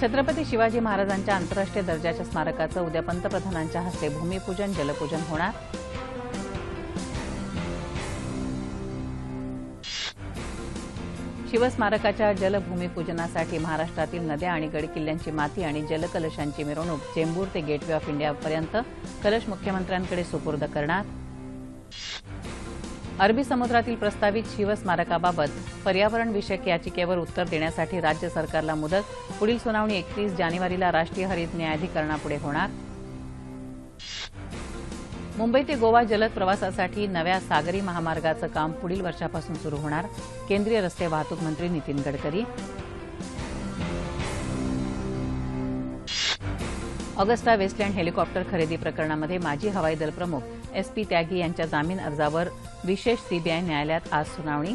छत्रपती शिवाजी महाराजांच्या आंतरराष्ट्रीय दर्जाच्या स्मारकाचं उद्या पंतप्रधानांच्या हस्ते भूमिपूजन जलपूजन होणार. शिवस्मारकाच्या जलभूमिपूजनासाठी महाराष्ट्रातील नद्या आणि गडकिल्ल्यांची माती आणि जलकलशांची मिरवणूक चेंबूर ते गेटवे ऑफ इंडियापर्यंत. कलश मुख्यमंत्र्यांकडे सुपूर्द करणार. अरबी समुद्रातील प्रस्तावित शिवस्मारकाबाबत पर्यावरणविषयक याचिकेवर उत्तर देण्यासाठी राज्य सरकारला मुदत. पुढील सुनावणी एकतीस जानेवारीला राष्ट्रीय हरित न्यायाधिकरणापुढे होणार. मुंबई ते गोवा जलद प्रवासासाठी नव्या सागरी महामार्गाचं काम पुढील वर्षापासून सुरू होणार. केंद्रीय रस्ते वाहतूक मंत्री Nitin Gadkari. Augusta Westland helicopter खरेदी प्रकरणामध्ये माजी हवाई दल प्रमुख एस पी त्यागी यांच्या जामीन अर्जावर विशेष सीबीआय न्यायालयात आज सुनावणी.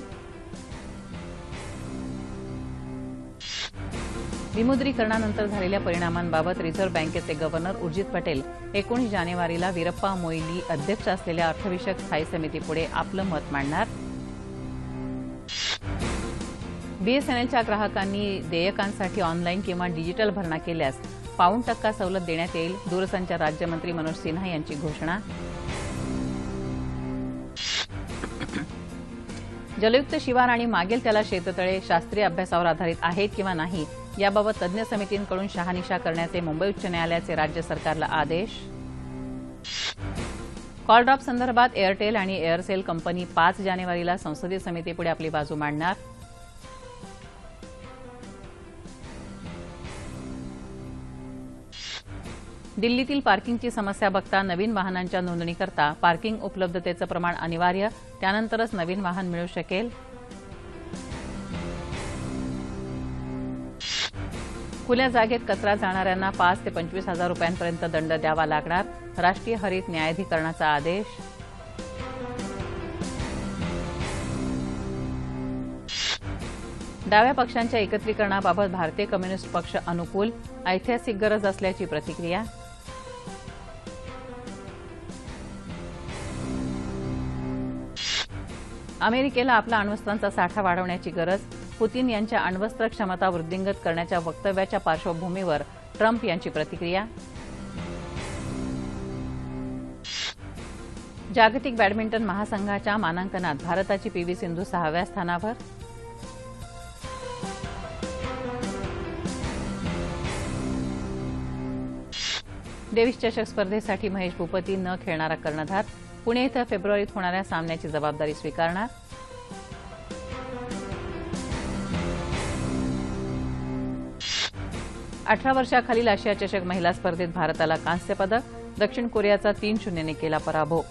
विमुद्रीकरणानंतर झालेल्या परिणामांबाबत रिझर्व्ह बँकेचे गव्हर्नर उर्जित पटेल एकोणीस जानेवारीला वीरप्पा मोईली अध्यक्ष असलेल्या अर्थविषयक स्थायी समितीपुढे आपलं मत मांडणार. बीएसएनएलच्या ग्राहकांनी देयकांसाठी ऑनलाईन किंवा डिजिटल भरणा केल्यास पाऊण टक्का सवलत देण्यात येईल. दूरसंचार राज्यमंत्री मनोज सिन्हा यांची घोषणा. जलयुक्त शिवार आणि मागेल त्याला शेततळे शास्त्रीय अभ्यासावर आधारित आहेत किंवा नाही याबाबत तज्ज्ञ समितींकडून शहानिशा करण्याचे मुंबई उच्च न्यायालयाचे राज्य सरकारला आदेश. कॉलड्रॉप संदर्भात एअरटेल आणि एअरसेल कंपनी पाच जानेवारीला संसदीय समितीपुढे आपली बाजू मांडणार. दिल्लीतील पार्किंगची समस्या बघता नवीन वाहनांच्या नोंदणीकरता पार्किंग उपलब्धतेचं प्रमाण अनिवार्य. त्यानंतरच नवीन वाहन मिळू शकेल. खुल्या जागेत कचरा जाणाऱ्यांना पाच ते पंचवीस हजार रुपयांपर्यंत दंड द्यावा लागणार. राष्ट्रीय हरित न्यायाधिकरणाचा आदेश. डाव्या पक्षांच्या एकत्रीकरणाबाबत भारतीय कम्युनिस्ट पक्ष अनुकूल. ऐतिहासिक गरज असल्याची प्रतिक्रिया. अमेरिकेला आपला अण्वस्त्रांचा साठा वाढवण्याची गरज पुतीन यांच्या अण्वस्त्र क्षमता वृद्धिंगत करण्याच्या वक्तव्याच्या पार्श्वभूमीवर ट्रम्प यांची प्रतिक्रिया. जागतिक बॅडमिंटन महासंघाच्या मानांकनात भारताची पीव्ही सिंधू सहाव्या स्थानावर. डेव्हिस चषक स्पर्धेसाठी महेश भूपती न खेळणारा कर्णधार. पुणे इथं फेब्रुवारीत होणाऱ्या सामन्याची जबाबदारी स्वीकारणार. अठरा वर्षाखालील आशिया चषक महिला स्पर्धेत भारताला कांस्य पदक दक्षिण कोरियाचा तीन शून्यने केला पराभव.